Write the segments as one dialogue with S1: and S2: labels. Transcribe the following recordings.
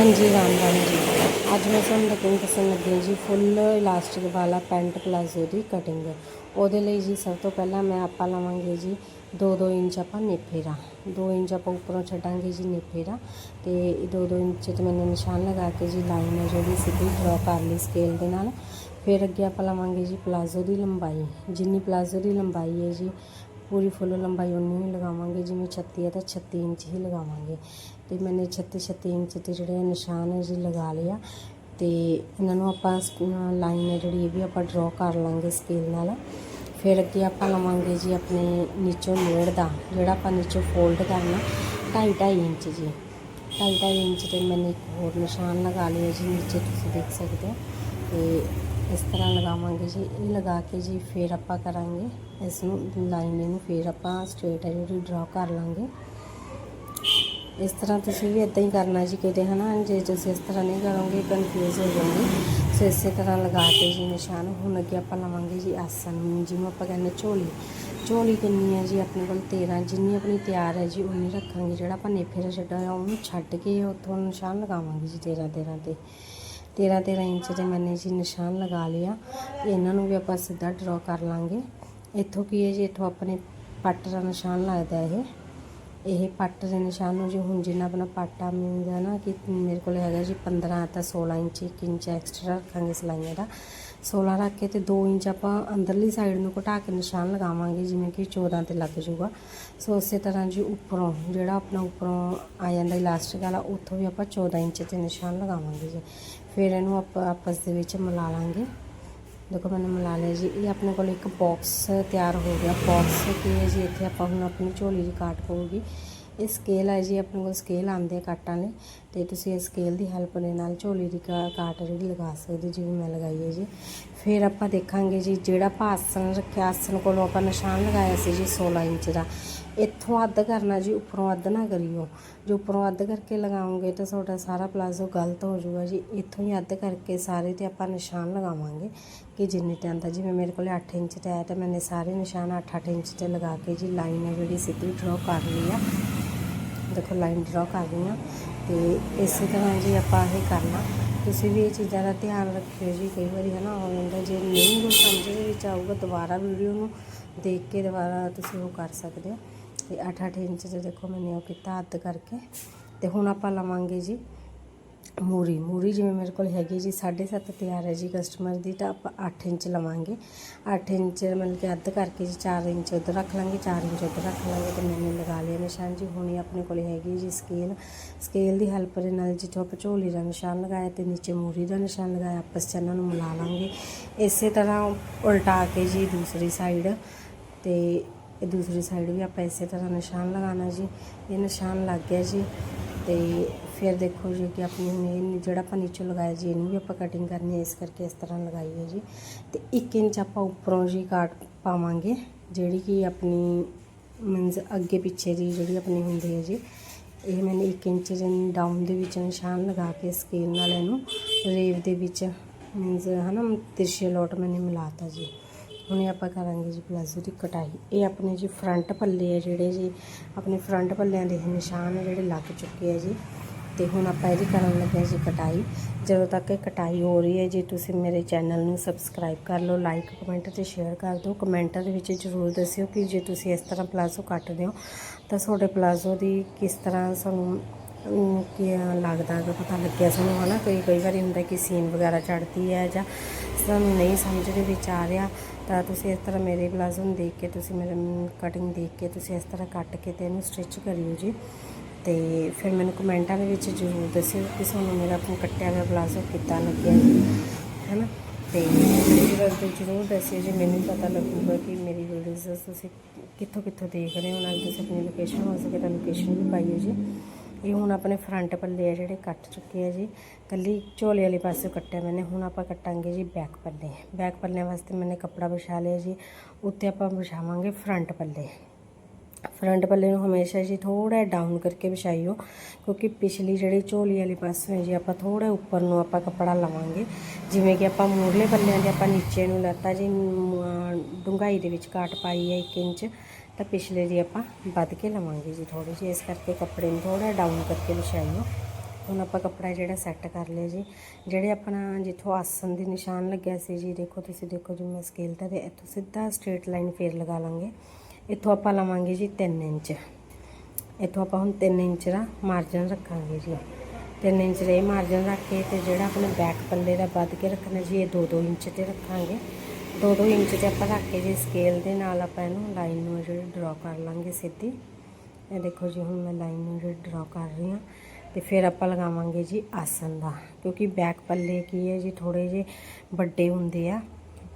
S1: ਹਾਂਜੀ, ਰਾਮ ਰਾਮ ਜੀ। ਅੱਜ ਮੈਂ ਤੁਹਾਨੂੰ ਕਟਿੰਗ ਦੱਸਣ ਲੱਗੀ ਹਾਂ ਜੀ ਫੁੱਲ ਇਲਾਸਟਿਕ ਵਾਲਾ ਪੈਂਟ ਪਲਾਜ਼ੋ ਦੀ ਕਟਿੰਗ ਉਹਦੇ ਲਈ ਜੀ ਸਭ ਤੋਂ ਪਹਿਲਾਂ ਮੈਂ ਆਪਾਂ ਲਵਾਂਗੇ ਜੀ 2-2 ਇੰਚ ਆਪਾਂ ਨੇਫੇਰਾ 2 ਇੰਚ ਆਪਾਂ ਉੱਪਰੋਂ ਛੱਡਾਂਗੇ ਜੀ ਨੇਫੇਰਾ ਤੇ 2-2 ਇੰਚ ਤੇ ਮੈंने ਨਿਸ਼ਾਨ ਲਗਾ ਕੇ ਜੀ ਲਾਈਨ ਹੈ ਜਿਹੜੀ ਸਿੱਧੀ ਡਰਾ ਕਰ ਲਈ ਸਕੇਲ ਦੇ ਨਾਲ। ਫਿਰ ਅੱਗੇ ਆਪਾਂ ਲਵਾਂਗੇ ਜੀ ਪਲਾਜ਼ੋ ਦੀ ਲੰਬਾਈ। ਜਿੰਨੀ ਪਲਾਜ਼ੋ ਦੀ ਲੰਬਾਈ ਹੈ ਜੀ ਪੂਰੀ ਫੁੱਲ ਲੰਬਾਈ ਉਨੀ ਹੀ ਲਗਾਵਾਂਗੇ, ਜਿਵੇਂ 36 ਹੈ ਤਾਂ 36 ਇੰਚ ਹੀ ਲਗਾਵਾਂਗੇ। ਤੇ ਮੈਨੇ 36 36 ਇੰਚ ਤੇ ਜਿਹੜੇ ਨਿਸ਼ਾਨ ਹੈ ਜੀ ਲਗਾ ਲਿਆ ਤੇ ਇਹਨਾਂ ਨੂੰ ਆਪਾਂ ਲਾਈਨ ਹੈ ਜਿਹੜੀ, ਇਹ ਵੀ ਆਪਾਂ ਡਰਾ ਕਰ ਲਾਂਗੇ ਸਕੇਲ ਨਾਲ। ਫਿਰ ਅੱਗੇ ਆਪਾਂ ਲਵਾਂਗੇ ਜੀ ਆਪਣੇ ਨੀਚੋਂ ਨੇੜ ਦਾ, ਜਿਹੜਾ ਆਪਾਂ ਨੀਚੋਂ ਫੋਲਡ ਕਰਨਾ 2.5 2.5 ਇੰਚ ਜੀ। 2.5 2.5 ਇੰਚ ਤੇ ਮੈਨੇ ਇੱਕ ਹੋਰ ਨਿਸ਼ਾਨ ਲਗਾ ਲਿਆ ਜੀ, ਨੀਚੇ ਤੁਸੀਂ ਦੇਖ ਸਕਦੇ ਹੋ। ਤੇ ਇਸ ਤਰ੍ਹਾਂ ਲਗਾਵਾਂਗੇ ਜੀ, ਇਹ ਲਗਾ ਕੇ ਜੀ ਫਿਰ ਆਪਾਂ ਕਰਾਂਗੇ। ਇਸ ਨੂੰ ਲਾਈਨਿੰਗ ਨੂੰ ਫਿਰ ਆਪਾਂ ਸਟ੍ਰੇਟ ਹੈ ਜਿਹੜੀ ਡਰਾ ਕਰ ਲਾਂਗੇ। ਇਸ ਤਰ੍ਹਾਂ ਤੁਸੀਂ ਵੀ ਇਦਾਂ ਹੀ ਕਰਨਾ ਜੀ ਕਿਤੇ, ਹਨਾ? ਜੇ ਤੁਸੀਂ ਇਸ ਤਰ੍ਹਾਂ ਨਹੀਂ ਕਰੋਗੇ ਕਨਫਿਊਜ਼ ਹੋ ਜਾਓਗੇ। ਸੋ ਇਸੇ ਤਰ੍ਹਾਂ ਲਗਾ ਕੇ ਜੀ ਨਿਸ਼ਾਨ। ਹੁਣ ਅੱਗੇ ਆਪਾਂ ਲਵਾਂਗੇ ਜੀ ਆਸਨ ਜਿਹਨੂੰ ਆਪਾਂ ਕਹਿੰਦੇ ਝੋਲੀ। ਝੋਲੀ ਕਿੰਨੀ ਹੈ ਜੀ? ਆਪਣੇ ਕੋਲ 13 ਜਿੰਨੀ ਆਪਣੀ ਤਿਆਰ ਹੈ ਜੀ ਉਨੀ ਰੱਖਾਂਗੇ। ਜਿਹੜਾ ਆਪਾਂ ਨੇਫੇ ਦਾ ਛੱਡਿਆ ਹੋਇਆ, ਉਹਨੂੰ ਛੱਡ ਕੇ ਉੱਥੋਂ ਨਿਸ਼ਾਨ ਲਗਾਵਾਂਗੇ ਜੀ 13 13 ਤੇ। 13 13 ਇੰਚ ਦੇ ਮੈਨੇ ਜੀ ਨਿਸ਼ਾਨ ਲਗਾ ਲਿਆ। ਇਹਨਾਂ ਨੂੰ ਵੀ ਆਪਾਂ ਸਿੱਧਾ ਡਰਾ ਕਰ ਲਾਂਗੇ। ਇੱਥੋਂ ਕੀ ਹੈ ਜੀ, ਇੱਥੋਂ ਆਪਣੇ ਪੱਟ ਦਾ ਨਿਸ਼ਾਨ ਲੱਗਦਾ ਇਹ। ਇਹ ਪੱਟ ਦੇ ਨਿਸ਼ਾਨ ਨੂੰ ਜੀ ਹੁਣ ਜਿੰਨਾ ਆਪਣਾ ਪਾਟਾ ਮਿਲਦਾ ਨਾ ਕਿ ਮੇਰੇ ਕੋਲ ਹੈਗਾ ਜੀ 15 ਤਾਂ 16 ਇੰਚ 1 ਇੰਚ ਐਕਸਟਰਾ ਰੱਖਾਂਗੇ ਸਲਾਈਆਂ ਦਾ। 16 ਰੱਖ ਕੇ ਤੇ 2 ਇੰਚ ਆਪਾਂ ਅੰਦਰਲੀ ਸਾਈਡ ਨੂੰ ਘਟਾ ਕੇ ਨਿਸ਼ਾਨ ਲਗਾਵਾਂਗੇ, ਜਿਵੇਂ ਕਿ 14 ਤੇ ਲੱਗ ਜਾਊਗਾ। ਸੋ ਉਸੇ ਤਰ੍ਹਾਂ ਜੀ ਉੱਪਰੋਂ, ਜਿਹੜਾ ਆਪਣਾ ਉੱਪਰੋਂ ਆ ਜਾਂਦਾ ਇਲਾਸਟਿਕ ਵਾਲਾ, ਉੱਥੋਂ ਵੀ ਆਪਾਂ 14 ਇੰਚ ਤੇ ਨਿਸ਼ਾਨ ਲਗਾਵਾਂਗੇ ਜੀ। ਫਿਰ ਇਹਨੂੰ ਆਪਾਂ, ਆਪਸ ਦੇ ਵਿੱਚ ਮਿਲਾ ਲਾਂਗੇ। ਦੇਖੋ ਮੈंने ਮਿਲਾ ਲਿਆ ਜੀ। ਇਹ ਆਪਣੇ ਕੋਲ ਇੱਕ ਬਾਕਸ ਤਿਆਰ ਹੋ ਗਿਆ। ਬਾਕਸ ਕੀ ਹੈ ਜੀ? ਇੱਥੇ ਆਪਾਂ ਹੁਣ ਆਪਣੀ ਝੋਲੀ ਦੀ ਕਾਟ ਪਊਗੀ। ਇਹ ਸਕੇਲ ਹੈ ਜੀ। ਆਪਣੇ ਕੋਲ ਸਕੇਲ ਆਉਂਦੇ ਆ ਕਾਟਾਂ ਲਈ ਤੇ ਤੁਸੀਂ ਇਸ ਸਕੇਲ ਦੀ ਹੈਲਪ ਦੇ ਨਾਲ ਝੋਲੀ ਦੀ ਕਾ- ਕਾਟ ਜਿਹੜੀ ਲਗਾ ਸਕਦੇ ਹੋ, ਜਿਵੇਂ ਮੈਂ ਲਗਾਈ ਹੈ ਜੀ। ਫਿਰ ਆਪਾਂ ਦੇਖਾਂਗੇ ਜੀ ਜਿਹੜਾ ਆਪਾਂ ਆਸਣ ਰੱਖਿਆ ਆਸਣ ਕੋਲੋਂ ਆਪਾਂ ਨਿਸ਼ਾਨ ਲਗਾਇਆ ਸੀ ਜੀ 16 ਇੰਚ ਦਾ। ਇੱਥੋਂ ਅੱਧ ਕਰਨਾ ਜੀ ਉੱਪਰੋਂ ਅੱਧ ਨਾ ਕਰਿਓ। ਜੇ ਉੱਪਰੋਂ ਅੱਧ ਕਰਕੇ ਲਗਾਓਗੇ ਤਾਂ ਤੁਹਾਡਾ ਸਾਰਾ ਪਲਾਜ਼ੋ ਗਲਤ ਹੋ ਜਾਊਗਾ ਜੀ। ਇੱਥੋਂ ਹੀ ਅੱਧ ਕਰਕੇ ਸਾਰੇ ਤੇ ਆਪਾਂ ਨਿਸ਼ਾਨ ਲਗਾਵਾਂਗੇ ਕਿ ਜਿੰਨੇ ਤੇ ਆਂਦਾ ਜਿਵੇਂ ਮੇਰੇ ਕੋਲ 8 ਇੰਚ ਤੇ ਆਇਆ ਤਾਂ ਮੈਨੇ ਸਾਰੇ ਨਿਸ਼ਾਨ 8-8 ਇੰਚ ਤੇ ਲਗਾ ਕੇ ਜੀ ਲਾਈਨ ਹੈ ਜਿਹੜੀ ਸਿੱਧੀ ਡਰਾ ਕਰ ਲਈ ਆ। ਦੇਖੋ ਲਾਈਨ ਡਰਾ ਕਰ ਰਹੀ ਹਾਂ। ਤੇ ਇਸੇ ਤਰ੍ਹਾਂ ਜੀ ਆਪਾਂ ਇਹ ਕਰਨਾ। ਤੁਸੀਂ ਵੀ ਇਹ ਚੀਜ਼ਾਂ ਦਾ ਧਿਆਨ ਰੱਖਿਓ ਜੀ, ਕਈ ਵਾਰੀ ਹੈ ਨਾ ਹੋ ਜਾਂਦਾ ਜੇ ਨਹੀਂ ਕੋਈ ਸਮਝ ਦੇ ਵਿੱਚ ਆਊਗਾ, ਦੁਬਾਰਾ ਵੀਡੀਓ ਨੂੰ ਦੇਖ ਕੇ ਦੁਬਾਰਾ ਤੁਸੀਂ ਉਹ ਕਰ ਸਕਦੇ ਹੋ। ਤੇ 8-8 ਇੰਚ ਦੇ ਦੇਖੋ ਮੈਨੇ ਉਹ ਕੀਤਾ ਅੱਧ ਕਰਕੇ। ਤੇ ਹੁਣ ਆਪਾਂ ਲਵਾਂਗੇ ਜੀ। ਮੂਰੀ। ਮੂਰੀ ਜਿਵੇਂ ਮੇਰੇ ਕੋਲ ਹੈਗੀ ਜੀ 7.5 ਤਿਆਰ ਹੈ ਜੀ ਕਸਟਮਰ ਦੀ, ਤਾਂ ਆਪਾਂ 8 ਇੰਚ ਲਵਾਂਗੇ। 8 ਇੰਚ ਮਤਲਬ ਕਿ ਅੱਧ ਕਰਕੇ ਜੀ 4 ਇੰਚ ਉੱਧਰ ਰੱਖ ਲਾਂਗੇ 4 ਇੰਚ ਉੱਧਰ ਰੱਖ ਲਾਂਗੇ ਤੇ ਮੈਨੇ ਲਗਾ ਲਿਆ ਨਿਸ਼ਾਨ ਜੀ। ਹੁਣ ਇਹ ਆਪਣੇ ਕੋਲ ਹੈਗੀ ਜੀ ਸਕੇਲ ਸਕੇਲ ਦੀ ਹੈਲਪ ਦੇ ਨਾਲ ਜਿੱਥੋਂ ਆਪਾਂ ਝੋਲੀ ਦਾ ਨਿਸ਼ਾਨ ਲਗਾਇਆ ਤੇ ਨੀਚੇ ਮੂਰੀ ਦਾ ਨਿਸ਼ਾਨ ਲਗਾਇਆ। ਆਪਸ ਚ ਇਹਨਾਂ ਨੂੰ ਮਿਲਾ ਲਾਂਗੇ। ਇਸੇ ਤਰ੍ਹਾਂ ਉਲਟਾ ਕੇ ਜੀ ਦੂਸਰੀ ਸਾਈਡ ਤੇ ਇਹ ਦੂਸਰੀ ਸਾਈਡ ਵੀ ਆਪਾਂ ਇਸੇ ਤਰ੍ਹਾਂ ਨਿਸ਼ਾਨ ਲਗਾਉਣਾ ਜੀ। ਇਹ ਨਿਸ਼ਾਨ ਲੱਗ ਗਿਆ ਜੀ ਤੇ ਫਿਰ ਦੇਖੋ ਜੀ ਕਿ ਆਪਣੀ ਹੁਣ ਇਹ ਜਿਹੜਾ ਆਪਾਂ ਨੀਚੇ ਲਗਾਇਆ ਜੀ, ਇਹਨੂੰ ਵੀ ਆਪਾਂ ਕਟਿੰਗ ਕਰਨੀ ਹੈ, ਇਸ ਕਰਕੇ ਇਸ ਤਰ੍ਹਾਂ ਲਗਾਈ ਹੈ ਜੀ। ਤੇ 1 ਇੰਚ ਆਪਾਂ ਉੱਪਰੋਂ ਜੀ ਕਾਟ ਪਾਵਾਂਗੇ, ਜਿਹੜੀ ਕਿ ਆਪਣੀ ਮੀਨਸ ਅੱਗੇ ਪਿੱਛੇ ਦੀ ਜਿਹੜੀ ਆਪਣੀ ਹੁੰਦੀ ਹੈ ਜੀ, ਇਹ ਮੈंने 1 ਇੰਚ ਦੇ ਡਾਊਨ ਦੇ ਵਿੱਚ ਨਿਸ਼ਾਨ ਲਗਾ ਕੇ ਸਕੇਲ ਨਾਲ ਇਹਨੂੰ ਰੇਵ ਦੇ ਵਿੱਚ ਮੀਨਸ ਹਨਾ ਤਿਰਛੇ ਲੋਟ ਮੈंने ਮਿਲਾਤਾ ਜੀ। ਹੁਣ ਆਪਾਂ ਕਰਾਂਗੇ ਜੀ ਪਲਾਜ਼ੋ ਦੀ ਕਟਾਈ। ਇਹ ਆਪਣੇ ਜੀ ਫਰੰਟ ਪੱਲੇ ਆ ਜਿਹੜੇ ਜੀ, ਆਪਣੇ ਫਰੰਟ ਪੱਲਿਆਂ ਦੇ ਇਹ ਨਿਸ਼ਾਨ ਆ ਜਿਹੜੇ ਲੱਗ ਚੁੱਕੇ ਆ ਜੀ। ਤੇ ਹੁਣ ਆਪਾਂ ਇਹਦੀ ਕਰਨ ਲੱਗੇ ਹਾਂ ਜੀ ਕਟਾਈ। ਜਦੋਂ ਤੱਕ ਇਹ ਕਟਾਈ ਹੋ ਰਹੀ ਹੈ ਜੀ, ਤੁਸੀਂ ਮੇਰੇ ਚੈਨਲ ਨੂੰ ਸਬਸਕ੍ਰਾਈਬ ਕਰ ਲਓ ਲਾਈਕ ਕਮੈਂਟ ਤੇ ਸ਼ੇਅਰ ਕਰ ਦਿਓ। ਕਮੈਂਟਾਂ ਦੇ ਵਿੱਚ ਜ਼ਰੂਰ ਦੱਸਿਓ ਕਿ ਜੇ ਤੁਸੀਂ ਇਸ ਤਰ੍ਹਾਂ ਪਲਾਜ਼ੋ ਕੱਟਦੇ ਹੋ, ਤਾਂ ਤੁਹਾਡੇ ਪਲਾਜ਼ੋ ਦੀ ਕਿਸ ਤਰ੍ਹਾਂ ਸਾਨੂੰ ਕੀ ਲੱਗਦਾ ਹੈਗਾ ਪਤਾ ਲੱਗਿਆ ਸਾਨੂੰ, ਹਨਾ? ਕਈ ਕਈ ਵਾਰੀ ਹੁੰਦਾ ਕਿ ਸੀਨ ਵਗੈਰਾ ਚੜਦੀ ਹੈ ਜਾਂ ਸਾਨੂੰ ਨਹੀਂ ਸਮਝ ਦੇ ਵਿੱਚ ਆ ਰਿਹਾ, ਤਾਂ ਤੁਸੀਂ ਇਸ ਤਰ੍ਹਾਂ ਮੇਰੇ ਪਲਾਜ਼ੋ ਨੂੰ ਦੇਖ ਕੇ, ਤੁਸੀਂ ਮੇਰੇ ਕਟਿੰਗ ਦੇਖ ਕੇ, ਤੁਸੀਂ ਇਸ ਤਰ੍ਹਾਂ ਕੱਟ ਕੇ ਤੇ ਇਹਨੂੰ ਸਟਿਚ ਕਰਿਓ ਜੀ। ਤੇ ਫਿਰ ਮੈਨੂੰ ਕਮੈਂਟਾਂ ਦੇ ਵਿੱਚ ਜ਼ਰੂਰ ਦੱਸਿਓ ਕਿ ਤੁਹਾਨੂੰ ਮੇਰਾ ਆਪਣਾ ਕੱਟਿਆ ਹੋਇਆ ਪਲਾਜ਼ੋ ਕਿੱਦਾਂ ਲੱਗਿਆ ਜੀ, ਹੈਨਾ? ਤੇ ਵੀਡੀਓਜ਼ ਦੇ ਜ਼ਰੂਰ ਦੱਸਿਓ ਜੀ ਮੈਨੂੰ ਪਤਾ ਲੱਗੂਗਾ ਕਿ ਮੇਰੀ ਵੀਡੀਓਜ਼ ਤੁਸੀਂ ਕਿੱਥੋਂ ਕਿੱਥੋਂ ਦੇਖ ਰਹੇ ਹੋ, ਨਾਲ ਤੁਸੀਂ ਆਪਣੀ ਲੋਕੇਸ਼ਨ ਹੋ ਸਕੇ ਤਾਂ ਲੋਕੇਸ਼ਨ ਵੀ ਪਾਈਓ ਜੀ। ਇਹ ਹੁਣ ਆਪਣੇ ਫਰੰਟ ਪੱਲੇ ਆ ਜਿਹੜੇ ਕੱਟ ਚੁੱਕੇ ਆ ਜੀ। ਕੱਲੀ ਝੋਲੇ ਵਾਲੇ ਪਾਸੇ ਕੱਟਿਆ ਮੈਨੇ, ਹੁਣ ਆਪਾਂ ਕੱਟਾਂਗੇ ਜੀ ਬੈਕ ਪੱਲੇ। ਬੈਕ ਪੱਲਿਆਂ ਵਾਸਤੇ ਮੈਨੇ ਕੱਪੜਾ ਵਿਛਾ ਲਿਆ ਜੀ, ਉੱਤੇ ਆਪਾਂ ਵਿਛਾਵਾਂਗੇ ਫਰੰਟ ਪੱਲੇ। ਫਰੰਟ ਪੱਲੇ ਨੂੰ ਹਮੇਸ਼ਾ ਜੀ ਥੋੜਾ ਡਾਊਨ ਕਰਕੇ ਵਿਛਾਈਓ, ਕਿਉਂਕਿ ਪਿਛਲੀ ਜਿਹੜੀ ਝੋਲੀ ਵਾਲੀ ਪਾਸੇ ਹੈ ਜੀ, ਆਪਾਂ ਥੋੜਾ ਉੱਪਰ ਨੂੰ ਆਪਾਂ ਕੱਪੜਾ ਲਵਾਂਗੇ। ਜਿਵੇਂ ਕਿ ਆਪਾਂ ਮੂਰਲੇ ਪੱਲਿਆਂ ਦੇ ਆਪਾਂ ਨੀਚੇ ਨੂੰ ਲੱਤਾ ਜੀ ਡੁੰਗਾਈ ਦੇ ਵਿੱਚ ਕਾਟ ਪਾਈ ਹੈ 1 ਇੰਚ, ਤਾਂ ਪਿਛਲੇ ਦੀ ਆਪਾਂ ਵੱਧ ਕੇ ਲਵਾਂਗੇ ਜੀ ਥੋੜੀ ਜਿਹੀ। ਇਸ ਕਰਕੇ ਕੱਪੜੇ ਨੂੰ ਥੋੜਾ ਡਾਊਨ ਕਰਕੇ ਵਿਛਾਈਓ। ਹੁਣ ਆਪਾਂ ਕੱਪੜਾ ਜਿਹੜਾ ਸੈੱਟ ਕਰ ਲਿਆ ਜੀ, ਜਿਹੜੇ ਆਪਣਾ ਜਿੱਥੋਂ ਆਸਨ ਦੇ ਨਿਸ਼ਾਨ ਲੱਗਿਆ ਸੀ ਜੀ, ਦੇਖੋ ਤੁਸੀਂ ਦੇਖੋ ਜੀ, ਮੈਂ ਸਕੇਲ ਤੇ ਇੱਥੋਂ ਸਿੱਧਾ ਸਟ੍ਰੇਟ ਲਾਈਨ ਫੇਰ ਲਗਾ ਲਾਂਗੇ। ਇੱਥੋਂ ਆਪਾਂ ਲਵਾਂਗੇ ਜੀ 3 ਇੰਚ ਇੱਥੋਂ ਆਪਾਂ ਹੁਣ 3 ਇੰਚ ਦਾ ਮਾਰਜਨ ਰੱਖਾਂਗੇ ਜੀ 3 ਇੰਚ ਦਾ ਇਹ ਮਾਰਜਨ ਰੱਖ ਕੇ ਤੇ ਜਿਹੜਾ ਆਪਣੇ ਬੈਕ ਪੱਲੇ ਦਾ ਵੱਧ ਕੇ ਰੱਖਣਾ ਜੀ ਇਹ 2-2 ਇੰਚ ਤੇ ਰੱਖਾਂਗੇ 2-2 ਇੰਚ ਤੇ ਆਪਾਂ ਰੱਖ ਕੇ ਜੀ ਸਕੇਲ ਦੇ ਨਾਲ ਆਪਾਂ ਇਹਨੂੰ ਲਾਈਨ ਨੂੰ ਜਿਹੜੀ ਡਰਾ ਕਰ ਲਾਂਗੇ ਸਿੱਧੀ ਇਹ ਦੇਖੋ ਜੀ ਹੁਣ ਮੈਂ ਲਾਈਨ ਨੂੰ ਜਿਹੜੀ ਡਰਾ ਕਰ ਰਹੀ ਹਾਂ ਤੇ ਫਿਰ ਆਪਾਂ ਲਗਾਵਾਂਗੇ ਜੀ ਆਸਨ ਦਾ ਕਿਉਂਕਿ ਬੈਕ ਪੱਲੇ ਕੀ ਹੈ ਜੀ ਥੋੜੇ ਜਿਹੇ ਵੱਡੇ ਹੁੰਦੇ ਆ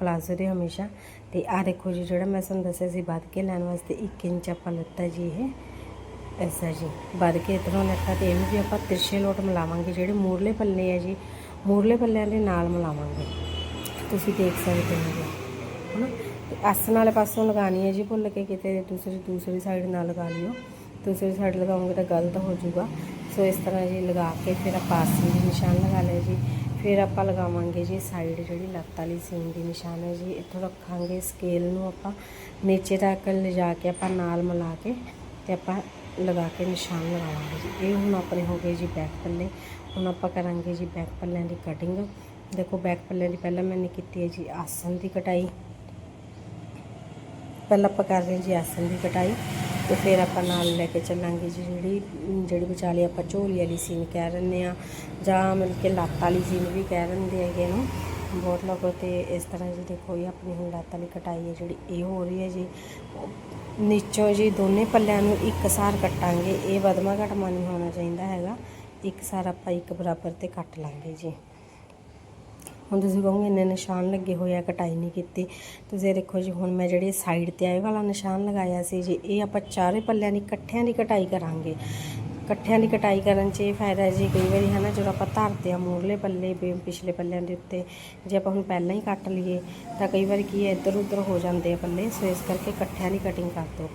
S1: ਪਲਾਜ਼ੋ ਦੇ ਹਮੇਸ਼ਾ। ਤੇ ਆ ਦੇਖੋ ਜੀ, ਜਿਹੜਾ ਮੈਂ ਤੁਹਾਨੂੰ ਦੱਸਿਆ ਸੀ, ਵੱਧ ਕੇ ਲੈਣ ਵਾਸਤੇ 1 ਇੰਚ ਆਪਾਂ ਲੱਤਾ ਜੀ ਇਹ। ਐਸਾ ਜੀ, ਵੱਧ ਕੇ ਇਧਰੋਂ ਲੱਤਾ ਤੇ ਇਹਨੂੰ ਵੀ ਆਪਾਂ ਤਿਰਛੇ ਲੋਟ ਮਿਲਾਵਾਂਗੇ, ਜਿਹੜੇ ਮੂਰਲੇ ਪੱਲੇ ਆ ਜੀ। ਮੂਰਲੇ ਪੱਲਿਆਂ ਦੇ ਨਾਲ ਮਿਲਾਵਾਂਗੇ। ਤੁਸੀਂ ਦੇਖ ਸਕਦੇ ਹੋ ਜੀ, ਹਨਾ? ਤੇ ਆਸਨ ਵਾਲੇ ਪਾਸੋਂ ਲਗਾਣੀ ਹੈ ਜੀ ਭੁੱਲ ਕੇ ਕਿਤੇ ਦੂਸਰੀ ਦੂਸਰੀ ਸਾਈਡ ਨਾਲ ਲਗਾ ਲਿਓ। ਦੂਸਰੀ ਸਾਈਡ ਲਗਾਉਂਗੇ ਤਾਂ ਗਲਤ ਹੋ ਜਾਊਗਾ। ਸੋ ਇਸ ਤਰ੍ਹਾਂ ਜੀ ਲਗਾ ਕੇ ਫਿਰ ਆਪਾਂ ਆਸਨ ਦੀ ਨਿਸ਼ਾਨ ਲਗਾ ਲਿਆ ਜੀ। ਫਿਰ ਆਪਾਂ ਲਗਾਵਾਂਗੇ ਜੀ ਸਾਈਡ ਜਿਹੜੀ ਲੱਤ ਵਾਲੀ ਸੀਨ ਦੀ ਨਿਸ਼ਾਨ ਹੈ ਜੀ। ਇੱਥੋਂ ਰੱਖਾਂਗੇ ਸਕੇਲ ਨੂੰ ਆਪਾਂ। ਨੀਚੇ ਤੱਕ ਲਿਜਾ ਕੇ ਆਪਾਂ ਨਾਲ ਮਿਲਾ ਕੇ ਤੇ ਆਪਾਂ ਲਗਾ ਕੇ ਨਿਸ਼ਾਨ ਲਗਾਵਾਂਗੇ ਜੀ। ਇਹ ਹੁਣ ਆਪਣੇ ਹੋ ਗਏ ਜੀ ਬੈਕ ਪੱਲੇ। ਹੁਣ ਆਪਾਂ ਕਰਾਂਗੇ ਜੀ ਬੈਕ ਪੱਲਿਆਂ ਦੀ ਕਟਿੰਗ ਦੇਖੋ ਬੈਕ ਪੱਲਿਆਂ ਦੀ ਪਹਿਲਾਂ ਮੈਨੇ ਕੀਤੀ ਹੈ ਜੀ ਆਸਨ ਦੀ ਕਟਾਈ। ਪਹਿਲਾਂ ਆਪਾਂ ਕਰ ਰਹੇ ਜੀ ਆਸਨ ਦੀ ਕਟਾਈ। ਤੇ ਫਿਰ ਆਪਾਂ ਨਾਲ ਲੈ ਕੇ ਚੱਲਾਂਗੇ ਜੀ ਜਿਹੜੀ ਜਿਹੜੀ ਵਿਚਾਲੇ ਆਪਾਂ ਝੋਲੀ ਵਾਲੀ ਸੀਨ ਕਹਿ ਦਿੰਦੇ ਆ ਜਾਂ ਮਤਲਬ ਕਿ ਲੱਤ ਵਾਲੀ ਸੀਨ ਵੀ ਕਹਿ ਦਿੰਦੇ ਹੈਗੇ ਇਹਨੂੰ ਬਹੁਤ ਲੋਕ ਤੇ ਇਸ ਤਰ੍ਹਾਂ ਜੀ ਦੇਖੋ ਇਹ ਆਪਣੀ ਹੁਣ ਲੱਤ ਵਾਲੀ ਕਟਾਈ ਹੈ ਜਿਹੜੀ, ਇਹ ਹੋ ਰਹੀ ਹੈ ਜੀ। ਨੀਚੋਂ ਜੀ ਦੋਨੇ ਪੱਲਿਆਂ ਨੂੰ ਇੱਕ ਸਾਰ ਕੱਟਾਂਗੇ, ਇਹ ਵਧਮਾ ਘਟਮਾ ਨਹੀਂ ਹੋਣਾ ਚਾਹੀਦਾ ਹੈਗਾ। ਇੱਕ ਸਾਰ ਆਪਾਂ ਇੱਕ ਬਰਾਬਰ ਤੇ ਕੱਟ ਲਾਂਗੇ ਜੀ। ਹੁਣ ਤੁਸੀਂ ਕਹੋਗੇ ਇੰਨੇ ਨਿਸ਼ਾਨ ਲੱਗੇ ਹੋਏ ਆ, ਕਟਾਈ ਨਹੀਂ ਕੀਤੀ। ਤੁਸੀਂ ਇਹ ਦੇਖੋ ਜੀ, ਹੁਣ ਮੈਂ ਜਿਹੜੇ ਸਾਈਡ ਤੇ ਆਏ ਵਾਲਾ ਨਿਸ਼ਾਨ ਲਗਾਇਆ ਸੀ ਜੀ, ਇਹ ਆਪਾਂ ਚਾਰੇ ਪੱਲਿਆਂ ਦੀ, ਇਕੱਠਿਆਂ ਦੀ ਕਟਾਈ ਕਰਾਂਗੇ। ਇਕੱਠਿਆਂ ਦੀ ਕਟਾਈ ਕਰਨ 'ਚ ਇਹ ਫਾਇਦਾ ਜੀ ਕਈ ਵਾਰੀ ਹੈ ਨਾ ਜਦੋਂ ਆਪਾਂ ਧਰਦੇ ਆ ਮੂਰਲੇ ਪੱਲੇ ਵੀ ਪਿਛਲੇ ਪੱਲਿਆਂ ਦੇ ਉੱਤੇ, ਜੇ ਆਪਾਂ ਹੁਣ ਪਹਿਲਾਂ ਹੀ ਕੱਟ ਲਈਏ, ਤਾਂ ਕਈ ਵਾਰੀ ਕੀ ਹੈ ਇੱਧਰ ਉੱਧਰ ਹੋ ਜਾਂਦੇ ਆ ਪੱਲੇ, ਸੋ ਇਸ ਕਰਕੇ ਇਕੱਠਿਆਂ ਦੀ ਕਟਿੰਗ ਕਰ ਦਿਓ।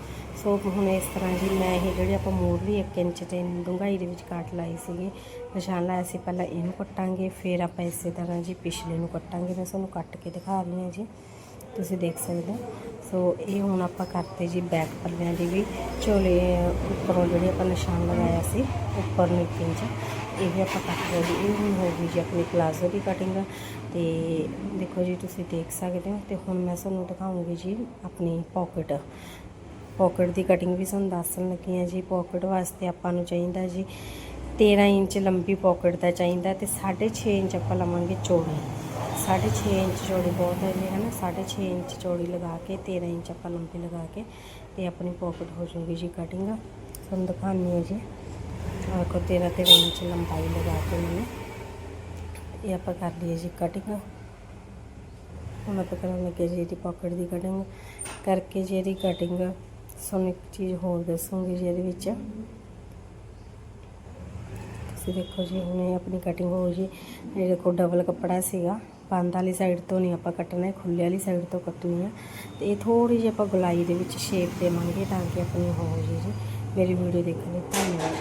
S1: ਸੋ ਹੁਣ ਇਸ ਤਰ੍ਹਾਂ ਜੀ ਮੈਂ ਇਹ ਜਿਹੜੇ ਆਪਾਂ ਮੂਰਲੀ 1 ਇੰਚ ਤੇ ਡੂੰਘਾਈ ਦੇ ਵਿੱਚ ਕੱਟ ਲਾਈ ਸੀਗੀ, ਨਿਸ਼ਾਨ ਲਾਇਆ ਸੀ, ਪਹਿਲਾਂ ਇਹਨੂੰ ਕੱਟਾਂਗੇ, ਫਿਰ ਆਪਾਂ ਇਸੇ ਤਰ੍ਹਾਂ ਜੀ ਪਿਛਲੇ ਨੂੰ ਕੱਟਾਂਗੇ, ਮੈਂ ਤੁਹਾਨੂੰ ਕੱਟ ਕੇ ਦਿਖਾ ਰਹੀ ਹਾਂ ਜੀ। ਤੁਸੀਂ ਦੇਖ ਸਕਦੇ ਹੋ। ਸੋ ਇਹ ਹੁਣ ਆਪਾਂ ਕਰਤੇ ਜੀ ਬੈਕ ਪੱਲਿਆਂ ਦੀ ਵੀ। ਝੋਲੇ ਉੱਪਰੋਂ ਜਿਹੜੇ ਆਪਾਂ ਨਿਸ਼ਾਨ ਲਗਾਇਆ ਸੀ ਉੱਪਰ ਨੂੰ ਇੱਕ ਇੰਚ ਇਹ ਵੀ ਆਪਾਂ ਕੱਟ ਲਿਆ ਜੀ। ਇਹ ਹੁਣ ਹੋ ਗਈ ਜੀ ਆਪਣੀ ਪਲਾਜ਼ੋ ਦੀ ਕਟਿੰਗ ਤੇ ਦੇਖੋ ਜੀ, ਤੁਸੀਂ ਦੇਖ ਸਕਦੇ ਹੋ। ਤੇ ਹੁਣ ਮੈਂ ਤੁਹਾਨੂੰ ਦਿਖਾਉਂਗੀ ਜੀ ਆਪਣੀ ਪਾਕਟ ਪਾਕਟ ਦੀ ਕਟਿੰਗ ਵੀ ਤੁਹਾਨੂੰ ਦੱਸਣ ਲੱਗੀ ਹਾਂ ਜੀ। ਪਾਕਟ ਵਾਸਤੇ ਆਪਾਂ ਨੂੰ ਚਾਹੀਦਾ ਜੀ 13 ਇੰਚ ਲੰਬੀ ਪਾਕਟ ਦਾ ਚਾਹੀਦਾ ਤੇ 6.5 ਇੰਚ ਆਪਾਂ ਲਵਾਂਗੇ ਚੌੜੀ 6.5 ਇੰਚ ਚੌੜੀ ਬਹੁਤ ਹੈ ਜੀ, ਹੈ ਨਾ? 6.5 ਇੰਚ ਚੌੜੀ ਲਗਾ ਕੇ 13 ਇੰਚ ਆਪਾਂ ਲੰਬੀ ਲਗਾ ਕੇ ਤੇ ਆਪਣੀ ਪੋਕਟ ਹੋ ਜਾਊਗੀ ਜੀ ਕਟਿੰਗ ਤੁਹਾਨੂੰ ਦਿਖਾਉਂਦੀ ਹੈ ਜੀ। ਆਹ ਕੋ 13 13 ਇੰਚ ਲੰਬਾਈ ਲਗਾ ਕੇ ਮੈंने ਇਹ ਆਪਾਂ ਕਰ ਲਈਏ ਜੀ ਕਟਿੰਗ ਹੁਣ ਆਪਾਂ ਕਰਨ ਲੱਗੇ ਜੀ ਇਹਦੀ ਪਾਕਟ ਦੀ ਕਟਿੰਗ ਕਰਕੇ ਜੀ ਇਹਦੀ ਕਟਿੰਗ ਤੁਹਾਨੂੰ ਇੱਕ ਚੀਜ਼ ਹੋਰ ਦੱਸੂਗੀ ਜੀ ਇਹਦੇ ਵਿੱਚ। ਤੁਸੀਂ ਦੇਖੋ ਜੀ, ਹੁਣ ਇਹ ਆਪਣੀ ਕਟਿੰਗ ਹੋ ਜੀ ਇਹ ਦੇਖੋ ਡਬਲ ਕੱਪੜਾ ਸੀਗਾ। ਬੰਦ ਵਾਲੀ ਸਾਈਡ ਤੋਂ ਨਹੀਂ ਆਪਾਂ ਕੱਟਣਾ ਹੈ ਖੁੱਲੇ ਵਾਲੀ ਸਾਈਡ ਤੋਂ ਕੱਟਣੀ ਆ। ਤੇ ਇਹ ਥੋੜੀ ਜਿਹੀ ਆਪਾਂ ਗੁਲਾਈ ਦੇ ਵਿੱਚ ਸ਼ੇਪ ਦੇਵਾਂਗੇ ਤਾਂ ਕਿ ਆਪਣੀ ਹੋ ਜੀ ਜੀ। ਮੇਰੀ ਵੀਡੀਓ ਦੇਖਣ ਲਈ ਧੰਨਵਾਦ।